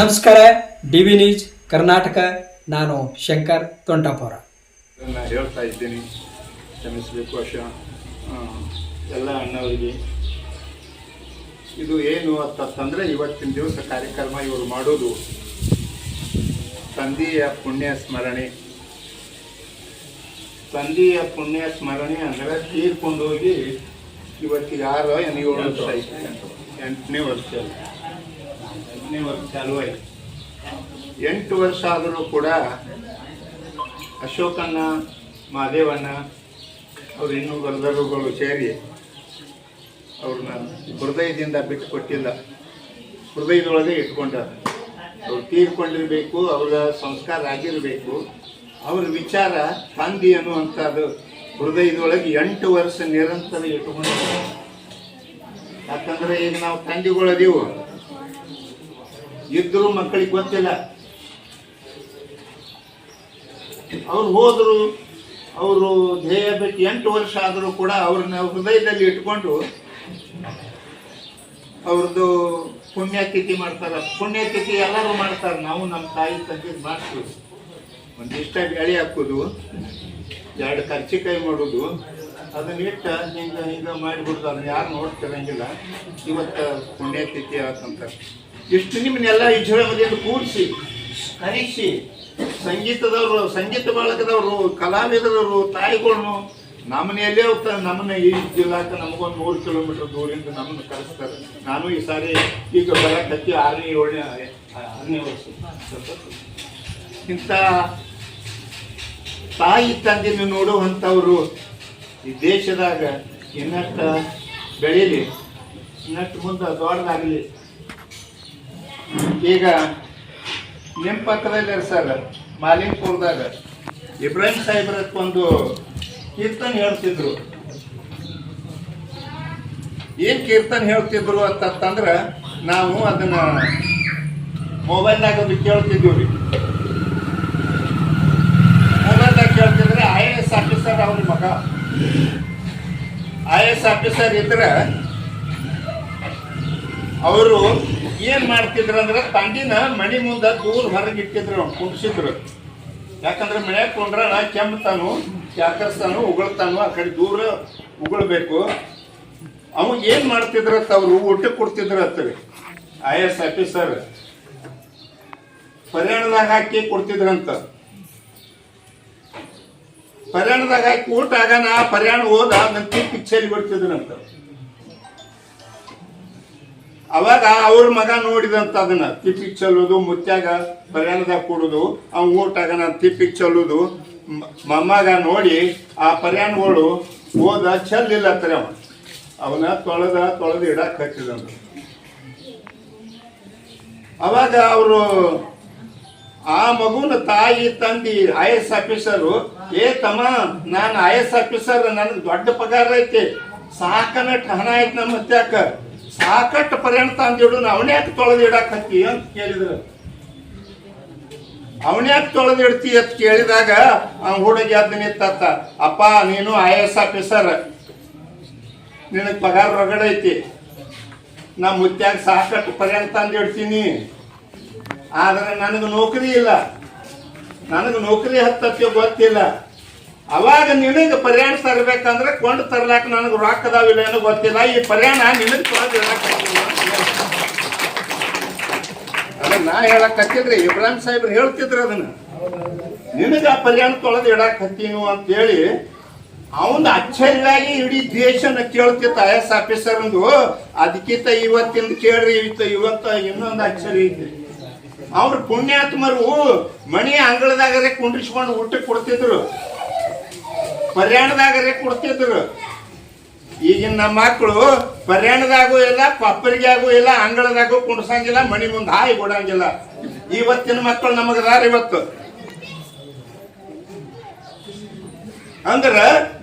ನಮಸ್ಕಾರ, D V news Karnataka, ನಾನು ಶಂಕರ್ ತೊಂಟಾಪುರ ನಾನು ಹೇಳ್ತಾ ಇದ್ದೀನಿ, ಕ್ಷಮಿಸಬೇಕು ವರ್ಷ ಎಲ್ಲ ಅಣ್ಣವರಿಗೆ. ಇದು ಏನು ಅಂತಂದರೆ ಇವತ್ತಿನ ದಿವಸ ಕಾರ್ಯಕ್ರಮ ಇವರು ಮಾಡೋದು. ತಂದೆಯ ಪುಣ್ಯ ಸ್ಮರಣೆ. ತಂದೆಯ ಪುಣ್ಯ ಸ್ಮರಣೆ ಅಂದರೆ ತೀರ್ಕೊಂಡು ಹೋಗಿ ಇವತ್ತಿಗೆ ಆರು ಏನು ಏಳು ವರ್ಷ ಎಂಟನೇ ವರ್ಷ ಎಂಟನೇ ವರ್ಷ ಚಾಲು ಆಯಿತು ಎಂಟು ವರ್ಷ ಆದರೂ ಕೂಡ ಅಶೋಕಣ್ಣ ಮಹಾದೇವಣ್ಣ ಅವ್ರು ಇನ್ನೂ ಗಂಧರ್ವಗಳು ಸೇರಿ ಅವ್ರನ್ನ ಹೃದಯದಿಂದ ಬಿಟ್ಟು ಕೊಟ್ಟಿಲ್ಲ ಹೃದಯದೊಳಗೆ ಇಟ್ಕೊಂಡಾರ. ಅವ್ರು ತೀರ್ಕೊಂಡಿರಬೇಕು, ಅವರ ಸಂಸ್ಕಾರ ಆಗಿರಬೇಕು. ಅವ್ರ ವಿಚಾರ ತಂದಿ ಅನ್ನುವಂಥದ್ದು ಹೃದಯದೊಳಗೆ ಎಂಟು ವರ್ಷ ನಿರಂತರ ಇಟ್ಕೊಂಡಿದ್ದಾರೆ ಯಾಕಂದರೆ ಈಗ ನಾವು ತಂದೆಗಳದೀವು ಇದ್ರೂ ಮಕ್ಕಳಿಗೆ ಗೊತ್ತಿಲ್ಲ. ಅವ್ರು ಹೋದ್ರು, ಅವರು ಧ್ಯೇಯ ಬಿಟ್ಟು ಎಂಟು ವರ್ಷ ಆದರೂ ಕೂಡ ಅವ್ರನ್ನ ಹೃದಯದಲ್ಲಿ ಇಟ್ಕೊಂಡು ಅವ್ರದ್ದು ಪುಣ್ಯತಿಥಿ ಮಾಡ್ತಾರ. ಪುಣ್ಯತಿಥಿ ಎಲ್ಲರೂ ಮಾಡ್ತಾರೆ? ನಾವು ನಮ್ಮ ತಾಯಿ ತಂದೆ ಮಾಡ್ತೀವಿ. ಒಂದಿಷ್ಟ ಬೆಳೆ ಹಾಕೋದು, ಎರಡು ಕರ್ಚಿಕಾಯಿ ಮಾಡೋದು, ಅದನ್ನ ಇಟ್ಟ ಹಿಂಗ ಹಿಂಗ ಮಾಡಿಬಿಡುದು ಅದನ್ನ ಯಾರು ನೋಡ್ತಿರಂಗಿಲ್ಲ. ಇವತ್ತು ಪುಣ್ಯತಿಥಿ ಆತಂತಾರೆ ಇಷ್ಟು ನಿಮ್ಮನ್ನೆಲ್ಲ ಈ ಜೋಳಮದಿಯನ್ನು ಕೂಡಿಸಿ ಕರೆಸಿ ಸಂಗೀತದವರು, ಸಂಗೀತ ಬಳಗದವರು, ಕಲಾವಿದರವರು ತಾಯಿಗಳನ್ನು ನಮ್ಮನೆಯಲ್ಲೇ ಹೋಗ್ತಾರೆ. ನಮ್ಮನ್ನ ಈ ಜಿಲ್ಲಾಕ ನಮಗೊಂದು ನೂರು ಕಿಲೋಮೀಟರ್ ದೂರಿಂದ ನಮ್ಮನ್ನು ಕರೆಸ್ತಾರೆ. ನಾನು ಈ ಸಾರಿ ಈಗ ಬರಕತ್ತಿ ಆರನೇ ಏಳನೇ ಆರನೇ ವರ್ಷ. ಇಂಥ ತಾಯಿ ತಂದೆಯನ್ನು ನೋಡುವಂಥವ್ರು ಈ ದೇಶದಾಗ ಇನ್ನಷ್ಟು ಬೆಳೀಲಿ, ಇನ್ನಷ್ಟು ಮುಂದೆ ದೊಡ್ಡದಾಗಲಿ. ಈಗ ನಿಮ್ಮ ಪಕ್ಕದಲ್ಲಿ ಸರ್ ಮಾಲಿಂಗ್ಪುರದಾಗ ಇಬ್ರಾಹಿಂ ಸಾಹೇಬ್ರತ್ ಒಂದು ಕೀರ್ತನೆ ಹೇಳ್ತಿದ್ರು. ಏನ್ ಕೀರ್ತನೆ ಹೇಳ್ತಿದ್ರು ಅಂತಂದ್ರ ನಾವು ಅದನ್ನ ಮೊಬೈಲ್ನಾಗ ಅದು ಕೇಳ್ತಿದ್ವಿ ರೀ ಮೊಬೈಲ್ನಾಗ ಕೇಳ್ತಿದ್ರೆ ಐ ಎ ಎಸ್ ಆಫೀಸರ್ ಅವ್ರ ಮಗ. ಐ ಎ ಎಸ್ ಆಫೀಸರ್ ಇದ್ರೆ ಅವರು ಏನ್ ಮಾಡ್ತಿದ್ರು ಅಂದ್ರೆ ತಂಗಿನ ಮಣಿ ಮುಂದ ದೂರ ಹೊರಗೆ ಇಟ್ಟಿದ್ರು ಕುಂಡ್ಸಿದ್ರು. ಯಾಕಂದ್ರೆ ಮನೆ ಕೊಂಡ್ರ ಕೆಮ್ಮತಾನು ಕ್ಯಾಕರ್ಸ್ತಾನು ಉಗುಳ್ತಾನು, ಆ ಕಡೆ ದೂರ ಉಗುಳ್ಬೇಕು. ಅವ ಏನ್ ಮಾಡ್ತಿದ್ರ ಅವ್ರು ಊಟ ಕೊಡ್ತಿದ್ರತ್ತ ಐ ಎಸ್ ಆಫೀಸರ್. ಪರಿಯಾಣದಾಗ ಹಾಕಿ ಕೊಡ್ತಿದ್ರಂತ ಪರಿಯಾಣದಾಗ ಹಾಕಿ ಊಟ ಆಗಾನ, ಪರಿಯಾಣ ಹೋದ ಅದನ್ನ ತಿಪ್ಪಿ ಚೆಲ್ಲಿ ಬಿಡ್ತಿದ್ರಂತ ಅವಾಗ ಅವ್ರ ಮಗ ನೋಡಿದಂತ ಅದನ್ನ ತಿಪ್ಪಿಗೆ ಚಲ್ಲುದು, ಮುತ್ಯಾಗ ಪರ್ಯಾಣದಾಗ ಕೊಡೋದು ಅವ್ನ ಊಟಾಗ ನಾನು ತಿಪ್ಪಿಗೆ ಚೆಲ್ಲೋದು ಮೊಮ್ಮಗ ನೋಡಿ ಆ ಪರ್ಯಾಣಗಳು ಹೋದ ಚೆಲ್ಲಿಲ್ಲ ತರ ಅವ. ಅವನ ತೊಳೆದ, ತೊಳೆದು ಇಡಕ್ ಹಚ್ಚಿದಂತ ಅವಾಗ ಅವರು ಆ ಮಗುನ ತಾಯಿ, ತಂದಿ, ಐ ಎಸ್ ಆಫೀಸರು, ಏ ತಮ್ಮ, ನಾನು ಐ ಎಸ್ ಆಫೀಸರ್, ನನಗೆ ದೊಡ್ಡ ಪಗಾರ ಐತಿ ಸಾಕನಟ್ ಹಣ ಐತಿ ನಮ್ಮ ಹತ್ಯಾಕ ಸಾಕಟ್ಟು ಪರಿಣತ ಅವನೇ ಯಾಕೆ ತೊಳೆದು ಇಡಕ್ ಹತ್ತಿ ಅಂತ ಕೇಳಿದ್ರು. ಅವನ್ಯಾಕೆ ತೊಳೆದು ಇಡ್ತಿ ಅಂತ ಕೇಳಿದಾಗ ಅವ್ನ ಹುಡುಗಿ ಅದ್ ನಿಂತತ್ತ ಅಪ್ಪ, ನೀನು ಐ ಎಸ್ ಆಫೀಸರ್ ನಿನಗೆ ಪಗಾರ ರಗಡ ಐತಿ. ನಾ ಮುತ್ಯಾಗ ಸಾಕಷ್ಟು ಪರ್ಯಂತ ಇಡ್ತೀನಿ. ಆದ್ರೆ ನನಗೆ ನೌಕರಿ ಇಲ್ಲ. ನನಗೆ ನೌಕರಿ ಹತ್ತಕ್ಕೆ ಗೊತ್ತಿಲ್ಲ. ಅವಾಗ ನಿನಗೆ ಪರ್ಯಾಣ ತರಬೇಕಂದ್ರೆ ಕೊಂಡು ತರ್ಲಾಕ ನನಗೆ ರೊಕ್ಕ ಅದಾವಿಲ್ಲ ಏನೋ ಗೊತ್ತಿಲ್ಲ. ಈ ಪರ್ಯಾಣ ನಿನಗೆ ಅದ ನಾ ಹೇಳಕ್ ಹತ್ತಿದ್ರಿ ಇಬ್ರಾಹಿಂ ಸಾಹೇಬ್ರು ಹೇಳ್ತಿದ್ರು ಅದನ್ನ. ನಿನಗೆ ಆ ಪರ್ಯಾಣ ತೊಳೆದು ಇಡಕ್ ಹತ್ತೀನು ಅಂತ ಹೇಳಿ ಅವನ ಅಚ್ಚರಿಯಾಗಿ ಇಡೀ ದೇಶನ ಕೇಳ್ತಿತ್ತ ಐ ಎಸ್ ಆಫೀಸರ್ ಅದಕ್ಕಿಂತ ಇವತ್ತಿಂದ ಕೇಳ್ರಿ, ಇವತ್ತು, ಇವತ್ತ ಇನ್ನೊಂದು ಅಚ್ಚರಿ ಐತಿ. ಅವ್ರ ಪುಣ್ಯಾತ್ಮರು ಮಣಿ ಅಂಗಳದಾಗರೆ ಕುಂಡ್ರಿಸ್ಕೊಂಡು ಊಟಕ್ಕೆ ಕೊಡ್ತಿದ್ರು. ಪರ್ಯಾಣದಾಗರೆ ಕೊಡ್ತಿದ್ರು. ಈಗಿನ ನಮ್ಮ ಮಕ್ಕಳು ಪರ್ಯಾಣದಾಗೂ ಇಲ್ಲ ಕೊಪ್ಪರಿಗಾಗೂ ಇಲ್ಲ, ಅಂಗಳದಾಗೂ ಕುಂಡ್ಸಂಗಿಲ್ಲ, ಮಣಿ ಮುಂದೆ ಹಾಯಿ ಕೊಡಂಗಿಲ್ಲ ಇವತ್ತಿನ ಮಕ್ಕಳು ನಮಗದಾರ ಇವತ್ತು. ಅಂದ್ರ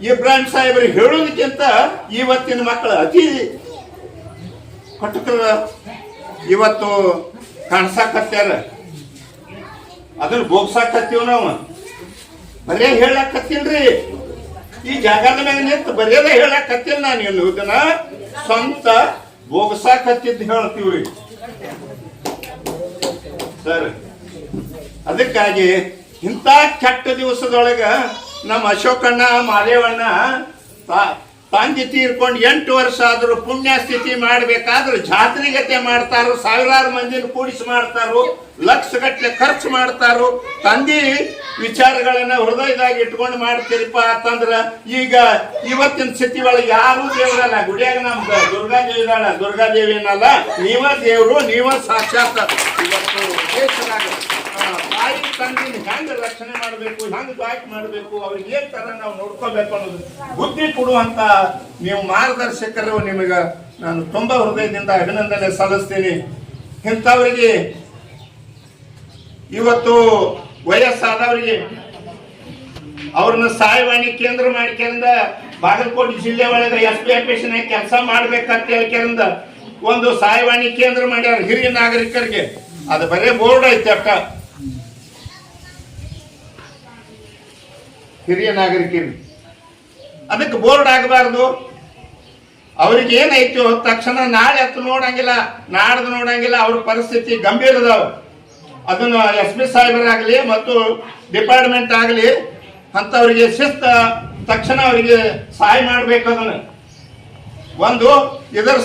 ಇಬ್ರಾಹಿಂ ಸಾಹೇಬ್ರಿಗೆ ಹೇಳೋದಕ್ಕಿಂತ ಇವತ್ತಿನ ಮಕ್ಕಳು ಅತಿ ಕಟ್ಟಕ್ರ ಇವತ್ತು ಕಾಣ್ಸಾಕತ್ಯಾರ. ಅದನ್ನ ಬೋಗ್ಸಾಕತ್ತೀವ್ ನಾವು. ಬರೇ ಹೇಳಕತ್ತೀನ್ರಿ ಈ ಜಾಗದ ಮ್ಯಾಗ ನಿಂತು ಬರೆಯದೇ ಹೇಳಕತ್ತಿಲ್ಲ ನಾನು ಎಲ್ಲಿ ಇದನ್ನ ಸ್ವಂತ ಬೋಗಸಾಕತ್ತಿದ್ದು ಹೇಳ್ತೀವ್ರಿ. ಸರ್, ಅದಕ್ಕಾಗಿ ಇಂಥ ಕೆಟ್ಟ ದಿವಸದೊಳಗ ನಮ್ಮ ಅಶೋಕಣ್ಣ ಮಾದೇವಣ್ಣ ತಂದೆ ತೀರ್ಕೊಂಡು ಎಂಟು ವರ್ಷ ಆದರೂ ಪುಣ್ಯ ಸ್ಥಿತಿ ಮಾಡ್ಬೇಕಾದ್ರೆ ಜಾತ್ರೆಗತೆ ಮಾಡ್ತಾರು, ಸಾವಿರಾರು ಮಂದಿನ ಕೂಡಿಸಿ ಮಾಡ್ತಾರು ಲಕ್ಷ ಗಟ್ಟಲೆ ಖರ್ಚು ಮಾಡ್ತಾರು. ತಂದಿ ವಿಚಾರಗಳನ್ನ ಹೃದಯದಾಗಿ ಇಟ್ಕೊಂಡು ಮಾಡ್ತೀರಿಪ್ಪ ಅಂತಂದ್ರ ಈಗ ಇವತ್ತಿನ ಸ್ಥಿತಿ ಒಳಗೆ ಯಾರು ದೇವರಲ್ಲ ಗುಡಿಯಾಗ ನಮ್ದು ದುರ್ಗಾದೇವಿ ಇದಾಳ ದುರ್ಗಾದೇವಿ ಏನಲ್ಲ, ನೀವ ದೇವರು, ನೀವ ಸಾಕ್ಷಾತ್ ಇವತ್ತು ತಾಯಿ ತಂದಿನ ಹೆಂಗ್ ರಕ್ಷಣೆ ಮಾಡಬೇಕು, ಹೆಂಗ್ ದಾಟ್ ಮಾಡಬೇಕು, ಅವ್ರಿಗೆ ಏನ್ ತರ ನಾವು ನೋಡ್ಕೋಬೇಕು ಅನ್ನೋದು ಬುದ್ಧಿ ಕೊಡುವಂತ ನೀವು ಮಾರ್ಗದರ್ಶಕರು ನಿಮಗ ನಾನು ತುಂಬಾ ಹೃದಯದಿಂದ ಅಭಿನಂದನೆ ಸಲ್ಲಿಸ್ತೀನಿ. ಇಂಥವರಿಗೆ ಇವತ್ತು ವಯಸ್ಸಾದವರಿಗೆ ಅವ್ರನ್ನ ಸಹಾಯವಾಣಿ ಕೇಂದ್ರ ಮಾಡ್ಕೊಂಡ ಬಾಗಲಕೋಟೆ ಜಿಲ್ಲೆ ಒಳಗೆ ಎಸ್ ಪಿ ಅಪೇಷನ್ ಕೆಲಸ ಮಾಡ್ಬೇಕಂತ ಹೇಳ್ಕೊಂಡ ಒಂದು ಸಹಾಯವಾಣಿ ಕೇಂದ್ರ ಮಾಡ್ಯಾರ ಹಿರಿಯ ನಾಗರಿಕರಿಗೆ. ಅದು ಬರೇ ಬೋರ್ಡ್ ಐತೆ ಅಟ್ಟ. ಹಿರಿಯ ನಾಗರಿಕರು, ಅದಕ್ಕೆ ಬೋರ್ಡ್ ಆಗಬಾರ್ದು. ಅವ್ರಿಗೆ ಏನಾಯ್ತು? ತಕ್ಷಣ ನಾಳೆ ಹತ್ತು ನೋಡಂಗಿಲ್ಲ, ನಾಡ್ದು ನೋಡಂಗಿಲ್ಲ, ಅವ್ರ ಪರಿಸ್ಥಿತಿ ಗಂಭೀರ ಅದಾವ ಅದನ್ನು ಎಸ್ ಪಿ ಸಾಹೇಬರಾಗಲಿ ಮತ್ತು ಡಿಪಾರ್ಟ್ಮೆಂಟ್ ಆಗಲಿ, ಅಂಥವ್ರಿಗೆ ಶಿಸ್ತ, ತಕ್ಷಣ ಅವರಿಗೆ ಸಹಾಯ ಮಾಡಬೇಕು ಅದನ್ನು. ಒಂದು, ಇದರ